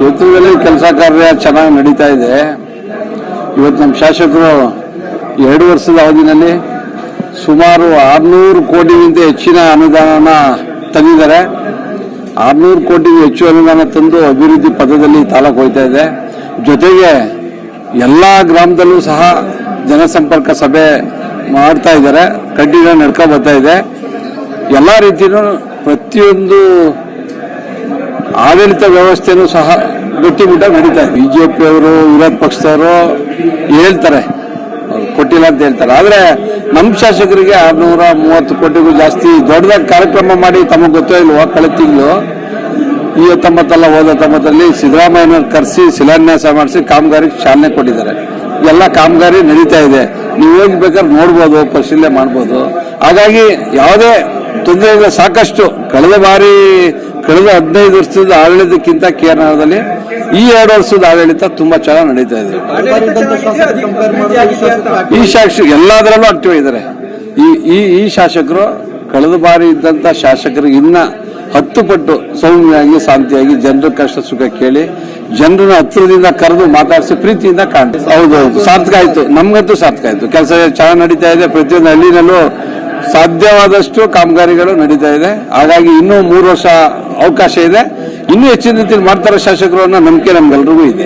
ಕ್ಷೇತ್ರದಲ್ಲಿ ಕೆಲಸ ಕಾರ್ಯ ಚೆನ್ನಾಗಿ ನಡೀತಾ ಇದೆ. ಇವತ್ತು ನಮ್ಮ ಶಾಸಕರು ಎರಡು ವರ್ಷದ ಅವಧಿನಲ್ಲಿ ಸುಮಾರು ಆರ್ನೂರು ಕೋಟಿಗಿಂತ ಹೆಚ್ಚಿನ ಅನುದಾನ ತಂದಿದ್ದಾರೆ. ಆರ್ನೂರು ಕೋಟಿಗೂ ಹೆಚ್ಚು ಅನುದಾನ ತಂದು ಅಭಿವೃದ್ಧಿ ಪಥದಲ್ಲಿ ತಾಲೂಕು ಹೋಗ್ತಾ ಇದೆ. ಜೊತೆಗೆ ಎಲ್ಲ ಗ್ರಾಮದಲ್ಲೂ ಸಹ ಜನಸಂಪರ್ಕ ಸಭೆ ಮಾಡ್ತಾ ಇದ್ದಾರೆ. ಕಂಟಿನ್ಯೂ ನಡ್ಕೊ ಬರ್ತಾ ಇದೆ. ಎಲ್ಲ ರೀತಿಯೂ ಪ್ರತಿಯೊಂದು ಆಡಳಿತ ವ್ಯವಸ್ಥೆನೂ ಸಹ ಗಟ್ಟಿಮುಟ್ಟಾಗಿ ನಡೀತಾ ಇದೆ. ಬಿಜೆಪಿ ಅವರು, ವಿರೋಧ ಪಕ್ಷದವರು ಹೇಳ್ತಾರೆ. ಕೊಟ್ಟಿಲ್ಲ ಅಂತ ಹೇಳ್ತಾರೆ. ಆದ್ರೆ ನಮ್ಮ ಶಾಸಕರಿಗೆ ಆರ್ನೂರ ಮೂವತ್ತು ಕೋಟಿಗೂ ಜಾಸ್ತಿ ದೊಡ್ಡದಾಗಿ ಕಾರ್ಯಕ್ರಮ ಮಾಡಿ ತಮಗೆ ಗೊತ್ತೋ ಇಲ್ವೋ ಕಳೆದ ತಿಂಗಳು ಈ ಹತ್ತೊಂಬತ್ತಲ್ಲ ಹೋದ ಹತ್ತೊಂಬತ್ತರಲ್ಲಿ ಸಿದ್ದರಾಮಯ್ಯನ ಕರೆಸಿ ಶಿಲಾನ್ಯಾಸ ಮಾಡಿಸಿ ಕಾಮಗಾರಿಗೆ ಚಾಲನೆ ಕೊಟ್ಟಿದ್ದಾರೆ. ಎಲ್ಲ ಕಾಮಗಾರಿ ನಡೀತಾ ಇದೆ. ನೀವು ಹೋಗಿ ಬೇಕಾದ್ರೆ ನೋಡ್ಬೋದು, ಪರಿಶೀಲನೆ ಮಾಡ್ಬೋದು. ಹಾಗಾಗಿ ಯಾವುದೇ ತೊಂದರೆ ಸಾಕಷ್ಟು. ಕಳೆದ ಬಾರಿ ಕಳೆದ ಹದಿನೈದು ವರ್ಷದ ಆಡಳಿತಕ್ಕಿಂತ ಕೇರಳದಲ್ಲಿ ಈ ಎರಡು ವರ್ಷದ ಆಡಳಿತ ತುಂಬಾ ಚೆನ್ನಾಗಿ ನಡೀತಾ ಇದೆ ಈ ಶಾಸಕರು ಎಲ್ಲದರಲ್ಲೂ ಆಕ್ಟಿವ್ ಇದ್ದಾರೆ ಈ ಈ ಶಾಸಕರು ಕಳೆದ ಬಾರಿ ಇದ್ದಂತ ಶಾಸಕರಿಗೆ ಇನ್ನ ಹತ್ತು ಪಟ್ಟು ಸೌಮ್ಯವಾಗಿ ಶಾಂತಿಯಾಗಿ ಜನರ ಕಷ್ಟ ಸುಖ ಕೇಳಿ ಜನರನ್ನ ಹತ್ತಿರದಿಂದ ಕರೆದು ಮಾತಾಡಿಸಿ ಪ್ರೀತಿಯಿಂದ ಕಾಣ್ತಾರೆ. ಹೌದೌದು, ಸಾರ್ಥಕ ಆಯ್ತು. ನಮ್ಗಂತೂ ಸಾರ್ಥಕ ಆಯ್ತು. ಕೆಲಸ ಚೆನ್ನಾಗಿ ನಡೀತಾ ಇದೆ. ಪ್ರತಿಯೊಂದು ಹಳ್ಳಿನಲ್ಲೂ ಸಾಧ್ಯವಾದಷ್ಟು ಕಾಮಗಾರಿಗಳು ನಡೀತಾ ಇದೆ. ಹಾಗಾಗಿ ಇನ್ನೂ ಮೂರು ವರ್ಷ ಅವಕಾಶ ಇದೆ. ಇನ್ನೂ ಹೆಚ್ಚಿನ ರೀತಿಯಲ್ಲಿ ಮಾಡ್ತಾರೆ ಶಾಸಕರು ಅನ್ನೋ ನಂಬಿಕೆ ನಮ್ಗೆಲ್ರಿಗೂ ಇದೆ.